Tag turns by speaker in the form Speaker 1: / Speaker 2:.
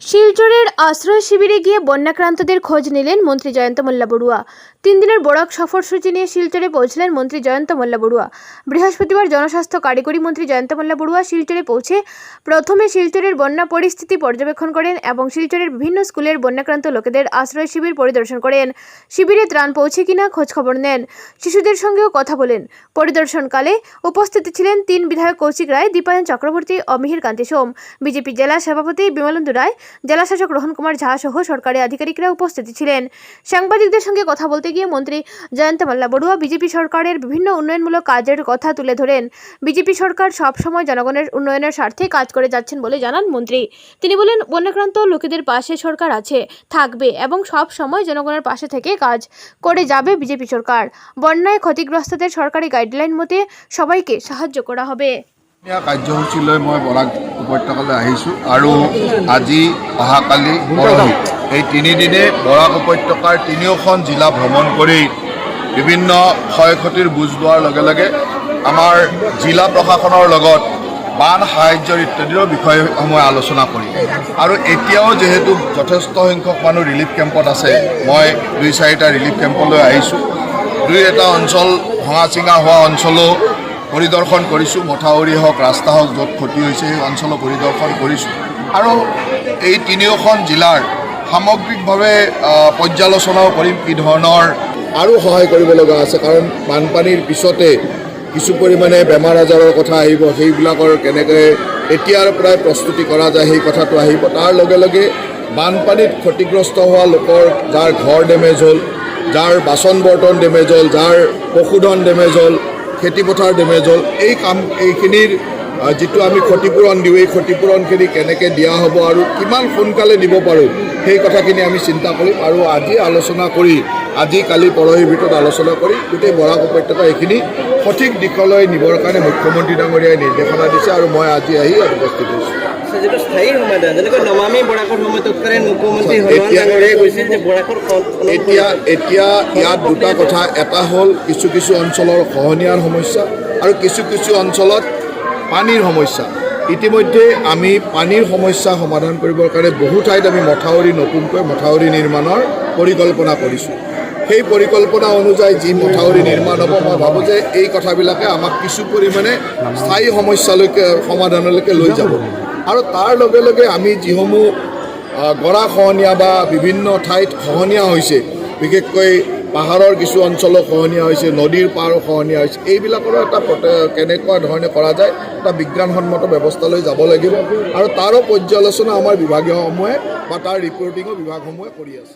Speaker 1: শিলচরের আশ্রয় শিবিরে গিয়ে বন্যাক্রান্তদের খোঁজ নিলেন মন্ত্রী জয়ন্ত মোল্লা বড়ুয়া। তিন দিনের বরাক সফরসূচি নিয়ে শিলচরে পৌঁছলেন মন্ত্রী জয়ন্ত মোল্লা বড়ুয়া। বৃহস্পতিবার জনস্বাস্থ্য কারিগরি মন্ত্রী জয়ন্ত মোল্লা বড়ুয়া শিলচরে পৌঁছে প্রথমে শিলচরের বন্যা পরিস্থিতি পর্যবেক্ষণ করেন এবং শিলচরের বিভিন্ন স্কুলের বন্যাক্রান্ত লোকেদের আশ্রয় শিবির পরিদর্শন করেন। শিবিরে ত্রাণ পৌঁছে কিনা খোঁজখবর নেন। শিশুদের সঙ্গেও কথা বলেন। পরিদর্শনকালে উপস্থিত ছিলেন তিন বিধায়ক কৌশিক রায়, দীপায়ন চক্রবর্তী ও মিহির কান্তি সোম। বিজেপি জেলা সভাপতি বিমলেন্দু রায় জেলাশাসক রোহন কুমার ঝা সহ সরকারি আধিকারিকরা উপস্থিত ছিলেন। সাংবাদিকদের সঙ্গে কথা বলতে গিয়ে মন্ত্রী জয়ন্ত মাল্লা বড়ুয়া বিজেপি সরকারের বিভিন্ন উন্নয়নমূলক কাজের কথা তুলে ধরেন। বিজেপি সরকার সবসময় জনগণের উন্নয়নের স্বার্থে কাজ করে যাচ্ছেন বলে জানান মন্ত্রী। তিনি বলেন, বন্যাক্রান্ত লোকেদের পাশে সরকার আছে, থাকবে এবং সব সময় জনগণের পাশে থেকে কাজ করে যাবে বিজেপি সরকার। বন্যায় ক্ষতিগ্রস্তদের সরকারি গাইডলাইন মতে সবাইকে সাহায্য করা হবে।
Speaker 2: এয়া কাৰ্যসূচী লৈ মই বৰাক উপত্যকালৈ আহিছোঁ আৰু আজি অহাকালি পৰহি এই তিনিদিনে বৰাক উপত্যকাৰ তিনিওখন জিলা ভ্ৰমণ কৰি বিভিন্ন ক্ষয় ক্ষতিৰ বুজ লোৱাৰ লগে লগে আমাৰ জিলা প্ৰশাসনৰ লগত বান সাহায্যৰ ইত্যাদিৰ বিষয়সমূহ আলোচনা কৰিম আৰু এতিয়াও যিহেতু যথেষ্ট সংখ্যক মানুহ ৰিলিফ কেম্পত আছে মই দুই চাৰিটা ৰিলিফ কেম্পলৈ আহিছোঁ। দুই এটা অঞ্চল ভঙা চিঙা হোৱা অঞ্চলো পৰিদৰ্শন কৰিছোঁ। মথাউৰি হওক ৰাস্তা হওক য'ত ক্ষতি হৈছে সেই অঞ্চলো পৰিদৰ্শন কৰিছোঁ। আৰু এই তিনিওখন জিলাৰ সামগ্ৰিকভাৱে পৰ্যালোচনাও কৰিম কি ধৰণৰ আৰু সহায় কৰিব লগা আছে। কাৰণ বানপানীৰ পিছতে কিছু পৰিমাণে বেমাৰ আজাৰৰ কথা আহিব সেইবিলাকৰ কেনেকৈ এতিয়াৰ পৰাই প্ৰস্তুতি কৰা যায় সেই কথাটো আহিব। তাৰ লগে লগে বানপানীত ক্ষতিগ্ৰস্ত হোৱা লোকৰ যাৰ ঘৰ ডেমেজ হ'ল যাৰ বাচন বৰ্তন ডেমেজ হ'ল যাৰ পশুধন ডেমেজ হ'ল খেতিপথাৰ ডেমেজ হ'ল। এই কাম, এইখিনিৰ যিটো আমি ক্ষতিপূৰণ দিওঁ, এই ক্ষতিপূৰণখিনি কেনেকৈ দিয়া হ'ব আৰু কিমান সোনকালে দিব পাৰোঁ, সেই কথাখিনি আমি চিন্তা কৰিম আৰু আজি আলোচনা কৰি, আজি কালি পৰহিৰ ভিতৰত আলোচনা কৰি গোটেই বৰাক উপত্যকা এইখিনি সঠিক দিশলৈ নিবৰ কাৰণে মুখ্যমন্ত্ৰী ডাঙৰীয়াই নিৰ্দেশনা দিছে আৰু মই আজি আহি উপস্থিত হৈছোঁ।
Speaker 3: যিটো স্থায়ী সমাধান। যেনেকৈ নমামী বৰাকৰ সময়ত তৎকালীন মুখ্যমন্ত্ৰী হনুমান
Speaker 2: এতিয়া-
Speaker 3: ডাঙৰীয়াই কৈছিল যে বৰাকৰ
Speaker 2: এতিয়া এতিয়া ইয়াত দুটা কথা। এটা হ'ল কিছু কিছু অঞ্চলৰ খহনীয়াৰ সমস্যা আৰু কিছু কিছু অঞ্চলত পানীৰ সমস্যা। ইতিমধ্যে আমি পানীৰ সমস্যা সমাধান কৰিবৰ কাৰণে বহু ঠাইত আমি মথাউৰি নতুনকৈ মথাউৰি নিৰ্মাণৰ পৰিকল্পনা কৰিছোঁ। সেই পৰিকল্পনা অনুযায়ী যি মথাউৰি নিৰ্মাণ হ'ব মই ভাবোঁ যে এই কথাবিলাকে আমাক কিছু পৰিমাণে স্থায়ী সমস্যালৈকে সমাধানলৈকে লৈ যাব। আৰু তাৰ লগে লগে আমি যিসমূহ গৰা খহনীয়া বা বিভিন্ন ঠাইত খহনীয়া হৈছে বিশেষকৈ পাহাৰৰ কিছু অঞ্চলো খহনীয়া হৈছে নদীৰ পাৰো খহনীয়া হৈছে এইবিলাকৰো এটা কেনেকুৱা ধৰণে কৰা যায় এটা বিজ্ঞানসন্মত ব্যৱস্থালৈ যাব লাগিব আৰু তাৰো পৰ্যালোচনা আমাৰ বিভাগীয়সমূহে বা তাৰ ৰিপৰ্টিঙো বিভাগসমূহে কৰি আছে।